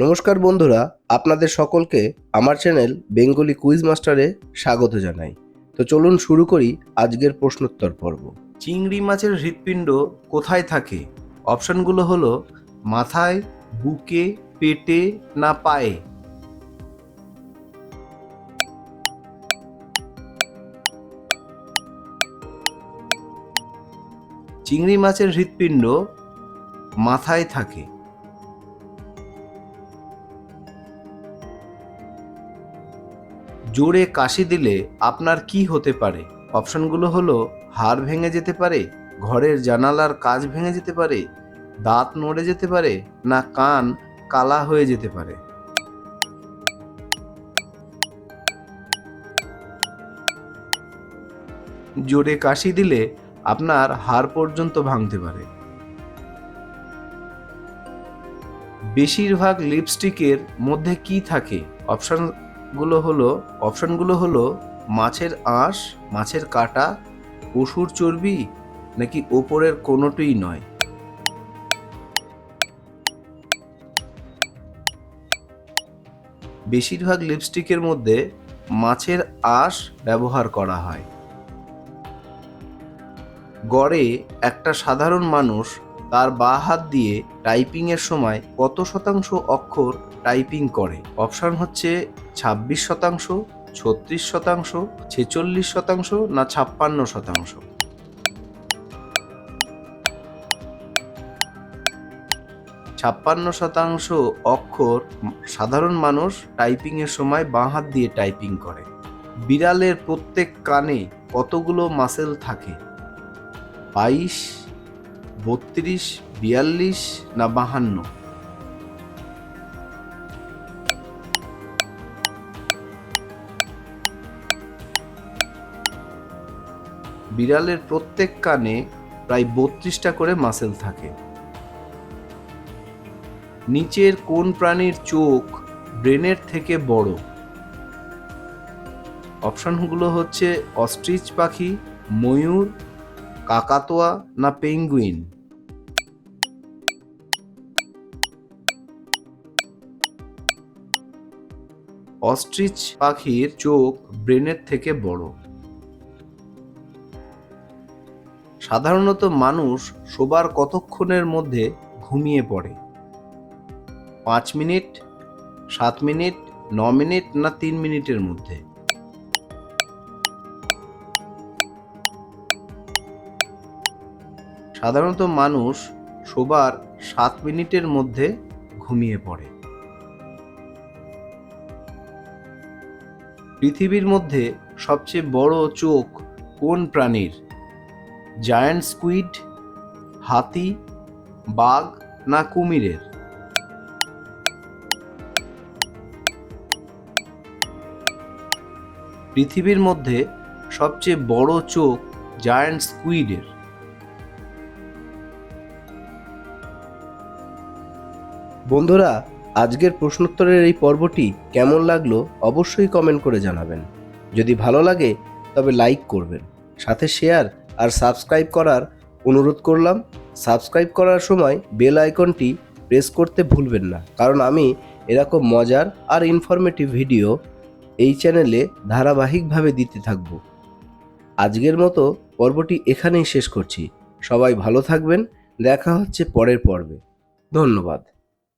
নমস্কার বন্ধুরা, আপনাদের সকলকে আমার চ্যানেল বেঙ্গলি কুইজ মাস্টারে স্বাগত জানাই। তো চলুন শুরু করি আজকের প্রশ্নোত্তর পর্ব। চিংড়ি মাছের হৃৎপিণ্ড কোথায় থাকে? অপশনগুলো হলো, মাথায়, বুকে, পেটে না পায়ে? চিংড়ি মাছের হৃৎপিণ্ড মাথায় থাকে। জোরে কাশি দিলে আপনার কি হতে পারে? অপশনগুলো হলো, হাড় ভেঙে যেতে পারে, ঘরের জানালার কাজ ভেঙে যেতে পারে, দাঁত নড়ে যেতে পারে, না কান কালা হয়ে যেতে পারে। জোরে কাশি দিলে আপনার হাড় পর্যন্ত ভাঙতে পারে। বেশিরভাগ লিপস্টিকের মধ্যে কি থাকে? অপশনগুলো হলো অপশনগুলো হলো মাছের আঁশ, মাছের কাঁটা, পশুর চর্বি নাকি ওপরের কোনোটিই নয়। বেশিরভাগ লিপস্টিকের মধ্যে মাছের আঁশ ব্যবহার করা হয়। গড়ে একটা সাধারণ মানুষ তার বা হাত দিয়ে টাইপিংয়ের সময় কত শতাংশ অক্ষর টাইপিং করে? অপশন হচ্ছে ছাব্বিশ শতাংশ, ছত্রিশ শতাংশ, ছেচল্লিশ শতাংশ না ছাপ্পান্ন শতাংশ? ছাপ্পান্ন শতাংশ অক্ষর সাধারণ মানুষ টাইপিংয়ের সময় বাঁ হাত দিয়ে টাইপিং করে। বিড়ালের প্রত্যেক কানে কতগুলো মাসেল থাকে? বাইশ বত্রিশ, বিয়াল্লিশ না বাহান্ন? বিড়ালের প্রত্যেক কানে প্রায় বত্রিশটা করে মাসেল থাকে। নিচের কোন প্রাণীর চোখ ব্রেনের থেকে বড়? অপশনগুলো হচ্ছে অস্ট্রিচ পাখি, ময়ূর, কাকাতোয়া না পেঙ্গুইন? অস্ট্রিচ পাখির চোখ ব্রেনের থেকে বড়। সাধারণত মানুষ শোবার কতক্ষণের মধ্যে ঘুমিয়ে পড়ে? পাঁচ মিনিট, সাত মিনিট, ন মিনিট না তিন মিনিটের মধ্যে? সাধারণত মানুষ শোবার সাত মিনিটের মধ্যে ঘুমিয়ে পড়ে। পৃথিবীর মধ্যে সবচেয়ে বড় চোখ কোন প্রাণীর? জায়ান্ট স্কুইড, হাতি, বাঘ না কুমিরের? পৃথিবীর মধ্যে সবচেয়ে বড় চোখ জায়ান্ট স্কুইডের। বন্ধুরা আজকের প্রশ্নোত্তরের এই পর্বটি কেমন লাগল অবশ্যই কমেন্ট করে জানাবেন। যদি ভালো লাগে, তবে লাইক করবেন। সাথে শেয়ার আর সাবস্ক্রাইব করার অনুরোধ করলাম। সাবস্ক্রাইব করার সময় বেল আইকনটি প্রেস করতে ভুলবেন না। কারণ আমি এরকম মজার আর ইনফরমেটিভ ভিডিও এই চ্যানেলে ধারাবাহিকভাবে দিতে থাকব। আজকের মতো পর্বটি এখানেই শেষ করছি। সবাই ভালো থাকবেন। দেখা হচ্ছে পরের পর্বে। ধন্যবাদ।